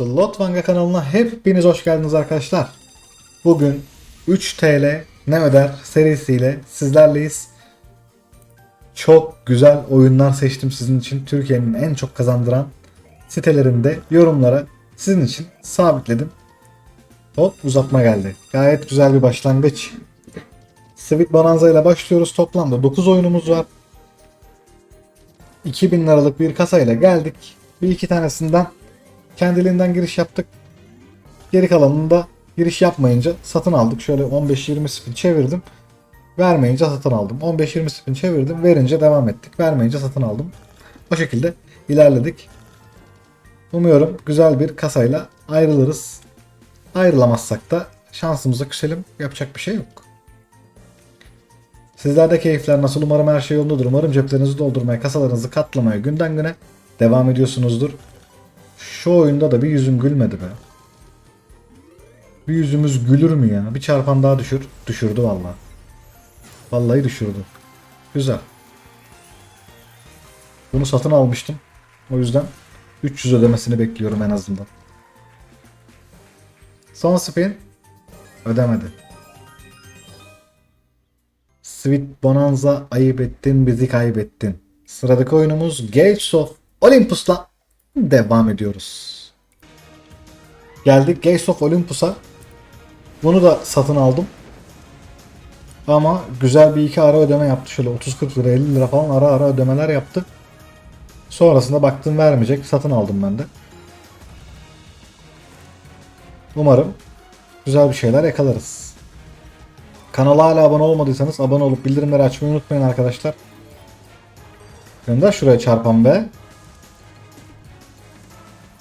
Slot Vanga kanalına hepiniz hoş geldiniz arkadaşlar. Bugün 3 TL ne öder serisiyle sizlerleyiz. Çok güzel oyunlar seçtim sizin için. Türkiye'nin en çok kazandıran sitelerinde yorumlara sizin için sabitledim. Hop uzatma geldi. Gayet güzel bir başlangıç. Sweet Bonanza ile başlıyoruz. Toplamda 9 oyunumuz var. 2000 liralık bir kasayla geldik. Bir iki tanesinden kendiliğinden giriş yaptık. Geri kalanını da giriş yapmayınca satın aldık. Şöyle 15-20 spin çevirdim. Vermeyince satın aldım. 15-20 spin çevirdim. Verince devam ettik. Vermeyince satın aldım. O şekilde ilerledik. Umuyorum güzel bir kasayla ayrılırız. Ayrılamazsak da şansımıza küselim. Yapacak bir şey yok. Sizlerde keyifler nasıl? Umarım her şey yolundadır. Umarım ceplerinizi doldurmaya, kasalarınızı katlamaya günden güne devam ediyorsunuzdur. Şu oyunda da bir yüzüm gülmedi be. Bir yüzümüz gülür mü ya? Bir çarpan daha düşür. Düşürdü vallahi. Vallahi düşürdü. Güzel. Bunu satın almıştım. O yüzden 300 ödemesini bekliyorum en azından. Son spin ödemedi. Sweet Bonanza ayıp ettin bizi kaybettin. Sıradaki oyunumuz Gates of Olympus'la devam ediyoruz. Geldik Gates of Olympus'a. Bunu da satın aldım. Ama güzel bir iki ara ödeme yaptı. Şöyle 30-40 lira 50 lira falan ara ara ödemeler yaptı. Sonrasında baktım vermeyecek. Satın aldım ben de. Umarım güzel bir şeyler yakalarız. Kanala hala abone olmadıysanız abone olup bildirimleri açmayı unutmayın arkadaşlar. Gönder şuraya çarpan be.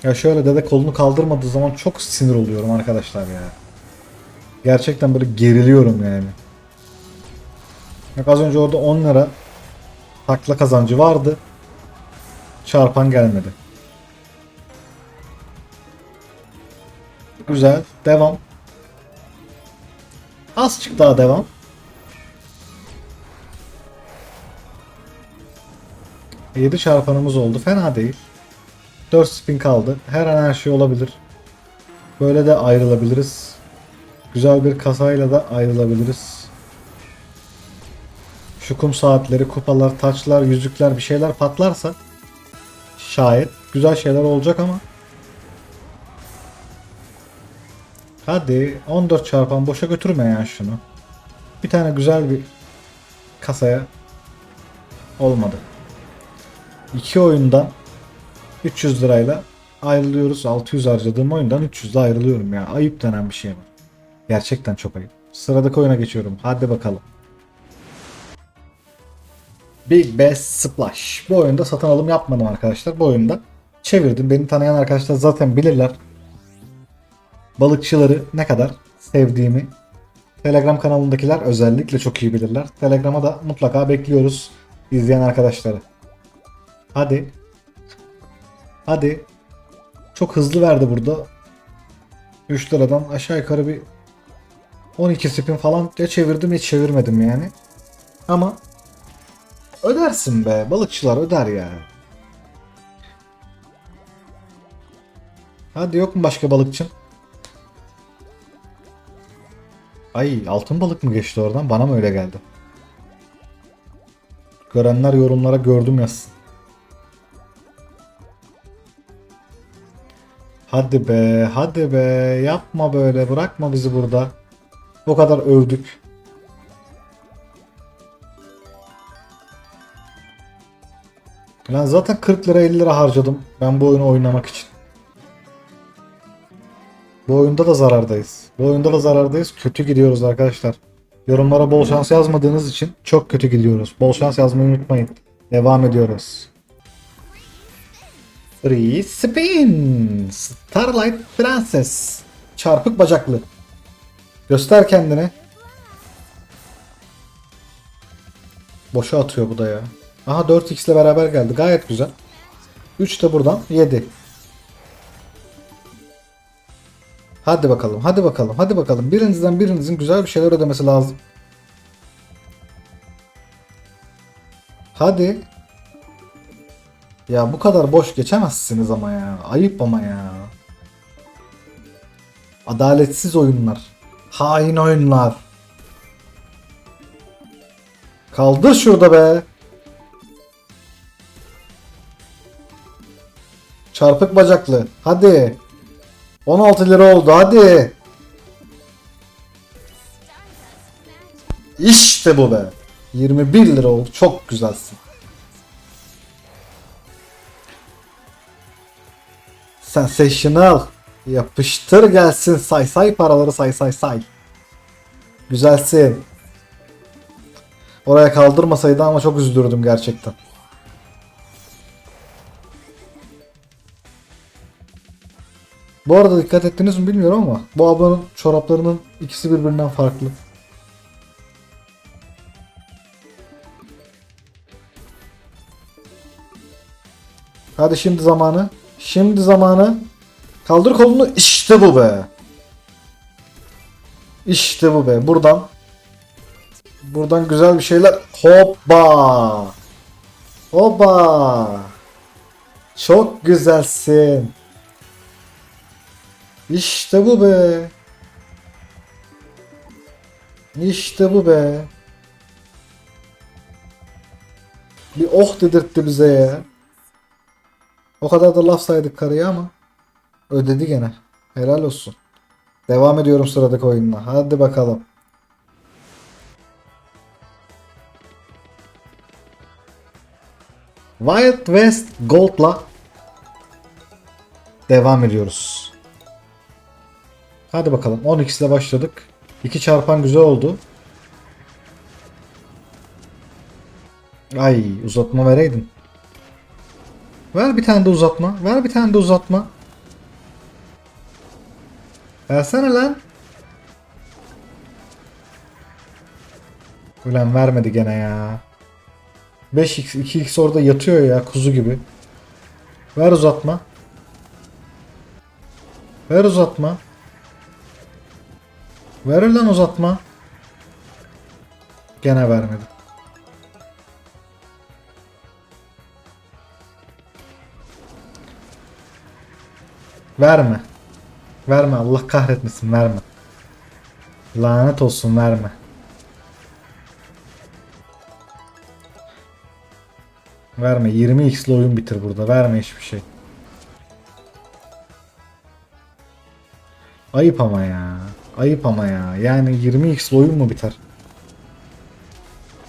Ya şöyle dede kolunu kaldırmadığı zaman çok sinir oluyorum arkadaşlar ya. Gerçekten böyle geriliyorum yani. Bak az önce orada 10 lira takla kazancı vardı. Çarpan gelmedi. Güzel. Devam. Azıcık daha devam. Yedi çarpanımız oldu. Fena değil. 4 spin kaldı. Her an her şey olabilir. Böyle de ayrılabiliriz. Güzel bir kasayla da ayrılabiliriz. Şu kum saatleri, kupalar, taçlar, yüzükler bir şeyler patlarsa şayet güzel şeyler olacak ama Hadi 14 çarpan boşa götürme ya şunu. Bir tane güzel bir kasaya olmadı. İki oyundan 300 lirayla ayrılıyoruz. 600 harcadığım oyundan 300 ile ayrılıyorum ya. Ayıp denen bir şey var. Gerçekten çok ayıp. Sıradaki oyuna geçiyorum. Hadi bakalım. Big Bass Splash. Bu oyunda satın alım yapmadım arkadaşlar. Bu oyunda çevirdim. Beni tanıyan arkadaşlar zaten bilirler. Balıkçıları ne kadar sevdiğimi Telegram kanalındakiler özellikle çok iyi bilirler. Telegram'a da mutlaka bekliyoruz izleyen arkadaşları. Hadi. Hadi. Çok hızlı verdi burada. 3 liradan aşağı yukarı bir 12 spin falan ya çevirdim ya çevirmedim yani. Ama ödersin be. Balıkçılar öder ya. Hadi yok mu başka balıkçın? Ay altın balık mı geçti oradan? Bana mı öyle geldi? Görenler yorumlara gördüm yazsın. Hadi be, hadi be. Yapma böyle. Bırakma bizi burada. O kadar övdük. Lan zaten 40 lira 50 lira harcadım ben bu oyunu oynamak için. Bu oyunda da zarardayız. Bu oyunda da zarardayız. Kötü gidiyoruz arkadaşlar. Yorumlara bol şans yazmadığınız için çok kötü gidiyoruz. Bol şans yazmayı unutmayın. Devam ediyoruz. Free Spin. Starlight Princess. Çarpık bacaklı. Göster kendini. Boşa atıyor bu da ya. Aha 4x ile beraber geldi. Gayet güzel. 3 de buradan 7. Hadi bakalım, hadi bakalım, hadi bakalım. Birinizden birinizin güzel bir şeyler ödemesi lazım. Hadi. Ya bu kadar boş geçemezsiniz ama ya. Ayıp ama ya. Adaletsiz oyunlar. Hain oyunlar. Kaldır şurada be. Çarpık bacaklı. Hadi. 16 lira oldu hadi. İşte bu be. 21 lira oldu. Çok güzelsin. Sensational. Yapıştır gelsin. Say say paraları say say say. Güzelsin. Oraya kaldırmasaydı ama çok üzülürdüm gerçekten. Bu arada dikkat ettiniz mi bilmiyorum ama bu ablanın çoraplarının ikisi birbirinden farklı. Hadi şimdi zamanı. Şimdi zamanı. Kaldır kolunu. İşte bu be. İşte bu be. Buradan. Buradan güzel bir şeyler. Hoppa. Hoppa. Çok güzelsin. İşte bu be. İşte bu be. Bir oh dedirtti bize ya. O kadar da laf saydık karıya ama ödedi gene. Helal olsun. Devam ediyorum sıradaki oyunla. Hadi bakalım. Wild West Gold'la devam ediyoruz. Hadi bakalım. 10x ile başladık. 2 çarpan güzel oldu. Ay uzatma vereydin. Ver bir tane de uzatma. Ver bir tane de uzatma. Versene lan. Ulan vermedi gene ya. 5x 2x orada yatıyor ya kuzu gibi. Ver uzatma. Ver uzatma. Ver lan uzatma. Gene vermedi. Verme. Verme Allah kahretmesin verme. Lanet olsun verme. Verme 20x'li oyun bitir burada. Verme hiçbir şey. Ayıp ama ya. Ayıp ama ya. Yani 20x'li oyun mu biter?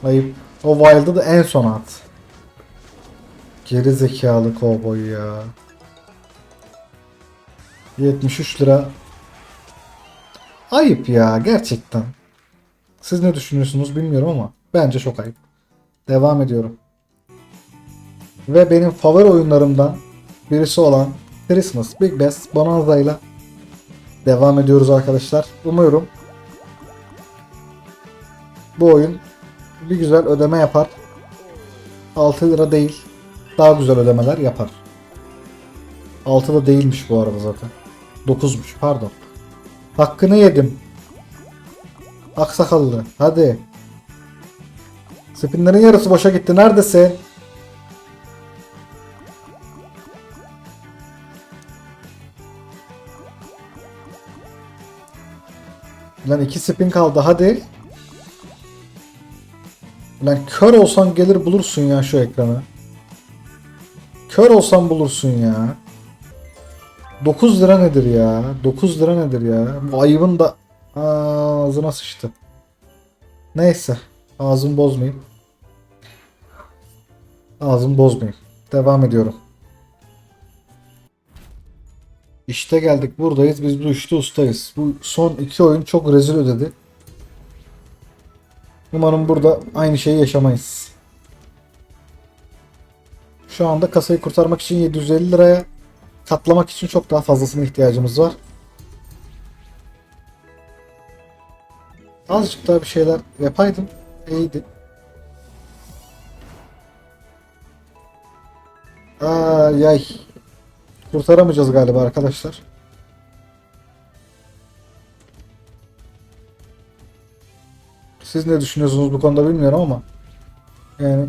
Ayıp. O Wild'ı da en son at. Geri zekalı kovboy ya. 73 lira. Ayıp ya gerçekten. Siz ne düşünüyorsunuz bilmiyorum ama bence çok ayıp. Devam ediyorum. Ve benim favori oyunlarımdan birisi olan Christmas Big Bass Bonanza ile devam ediyoruz arkadaşlar. Umuyorum bu oyun bir güzel ödeme yapar. 6 lira değil. Daha güzel ödemeler yapar. 6 da değilmiş bu arada zaten. 9'muş pardon. Hakkını yedim. Aksakallı. Hadi. Spinlerin yarısı boşa gitti. Neredesin? Lan iki spin kaldı. Hadi. Lan kör olsan gelir bulursun ya şu ekranı. Kör olsan bulursun ya. 9 lira nedir ya? 9 lira nedir ya? Bu ayıbın da ağzına sıçtı. Neyse. Ağzımı bozmayayım. Ağzımı bozmayayım. Devam ediyorum. İşte geldik buradayız. Biz bu işte ustayız. Bu son iki oyun çok rezil ödedi. Umarım burada aynı şeyi yaşamayız. Şu anda kasayı kurtarmak için 750 liraya katlamak için çok daha fazlasına ihtiyacımız var. Azıcık daha bir şeyler yapaydım. İyiydi. Ay ay. Kurtaramayacağız galiba arkadaşlar. Siz ne düşünüyorsunuz bu konuda bilmiyorum ama yani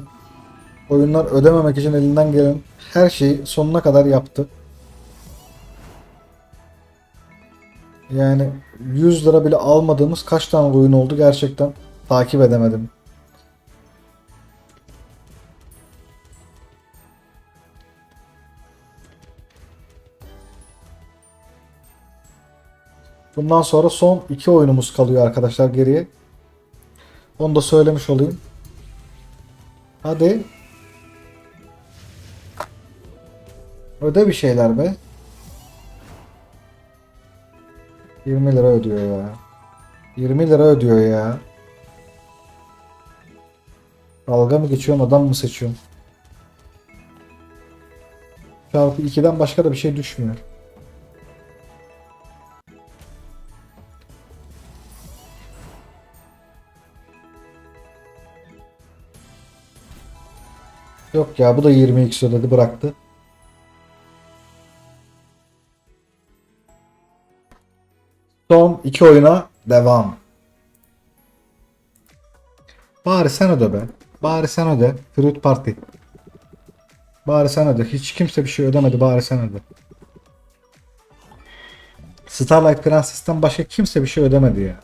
oyunlar ödememek için elinden gelen her şeyi sonuna kadar yaptı. Yani 100 lira bile almadığımız kaç tane oyun oldu gerçekten takip edemedim. Bundan sonra son iki oyunumuz kalıyor arkadaşlar geriye. Onu da söylemiş olayım. Hadi. Öde bir şeyler be. 20 lira ödüyor ya. 20 lira ödüyor ya. Dalga mı geçiyorsun adam mı seçiyorsun? Çarpı 2'den başka da bir şey düşmüyor. Yok ya bu da 20x ödedi bıraktı. Son iki oyuna devam. Bari sen öde be. Bari sen öde. Fruit Party. Bari sen öde. Hiç kimse bir şey ödemedi. Bari sen öde. Starlight Princess'ten başka kimse bir şey ödemedi ya.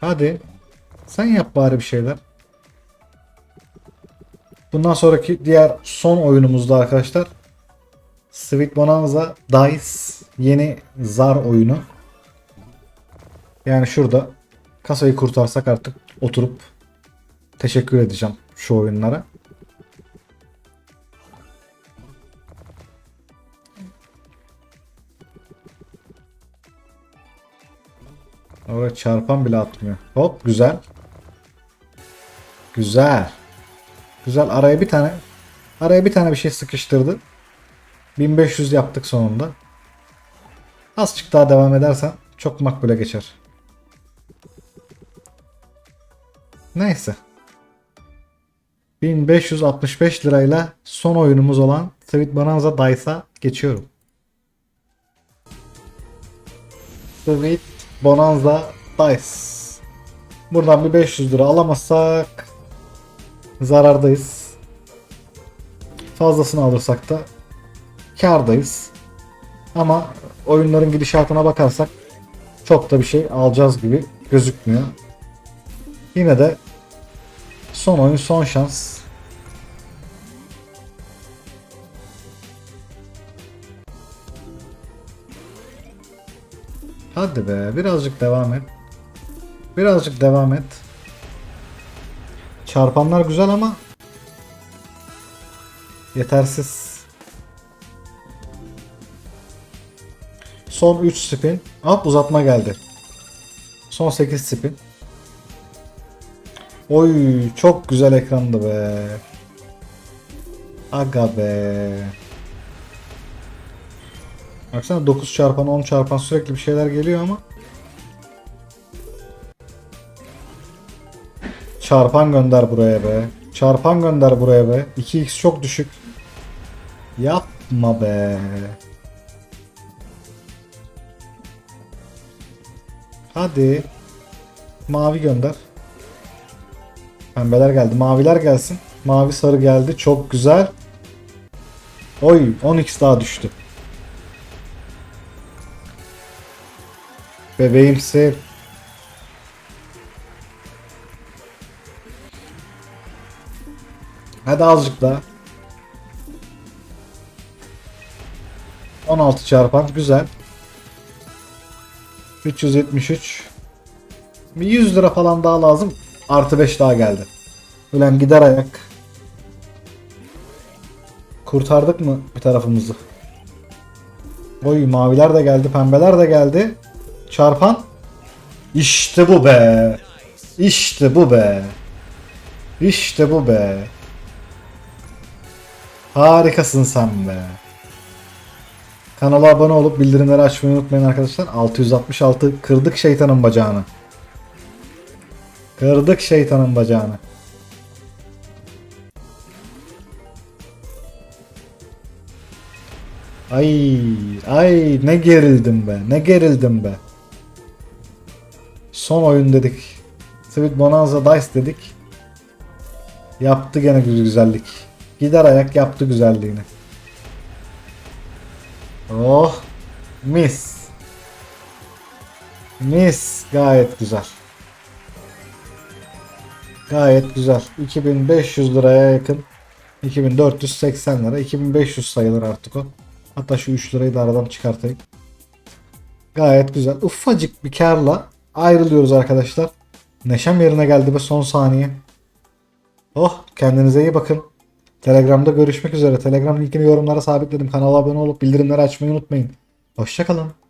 Hadi. Sen yap bari bir şeyler. Bundan sonraki diğer son oyunumuzda arkadaşlar Sweet Bonanza Dice yeni zar oyunu. Yani şurada kasayı kurtarsak artık oturup teşekkür edeceğim şu oyunlara. Evet çarpan bile atmıyor. Hop güzel. Güzel. Güzel araya bir tane araya bir tane bir şey sıkıştırdı. 1500 yaptık sonunda. Azıcık daha devam edersen çok makbule geçer. Neyse. 1565 lirayla son oyunumuz olan Sweet Bonanza Dice'a geçiyorum. Sweet Bonanza Dice. Buradan bir 500 lira alamazsak zarardayız. Fazlasını alırsak da kardayız. Ama oyunların gidişatına bakarsak çok da bir şey alacağız gibi gözükmüyor. Yine de son oyun son şans. Hadi be birazcık devam et. Birazcık devam et. Çarpanlar güzel ama yetersiz. Son 3 spin. Hop uzatma geldi. Son 8 spin. Oy çok güzel ekrandı be. Aga be. Baksana 9 çarpan 10 çarpan sürekli bir şeyler geliyor ama. Çarpan gönder buraya be. Çarpan gönder buraya be. 2x çok düşük. Yapma be. Hadi. Mavi gönder. Pembeler geldi. Maviler gelsin. Mavi sarı geldi. Çok güzel. Oy 10x daha düştü. Bebeğimsi. Hadi azıcık daha. 16 çarpan güzel. 373. Bir 100 lira falan daha lazım. Artı 5 daha geldi. Ulan gider ayak. Kurtardık mı bir tarafımızı? Oy maviler de geldi, pembeler de geldi. Çarpan. İşte bu be. İşte bu be. İşte bu be. Harikasın sen be. Kanala abone olup bildirimleri açmayı unutmayın arkadaşlar. 666 kırdık şeytanın bacağını. Kırdık şeytanın bacağını. Ay ay ne gerildim be. Ne gerildim be. Son oyun dedik. Sweet Bonanza Dice dedik. Yaptı gene güzellik. Gider ayak yaptı güzelliğini. Oh. Mis. Mis. Gayet güzel. Gayet güzel. 2500 liraya yakın. 2480 lira. 2500 sayılır artık o. Hatta şu 3 lirayı da aradan çıkartayım. Gayet güzel. Ufacık bir karla ayrılıyoruz arkadaşlar. Neşem yerine geldi ve son saniye. Oh kendinize iyi bakın. Telegram'da görüşmek üzere. Telegram linkini yorumlara sabitledim. Kanala abone olup bildirimleri açmayı unutmayın. Hoşçakalın.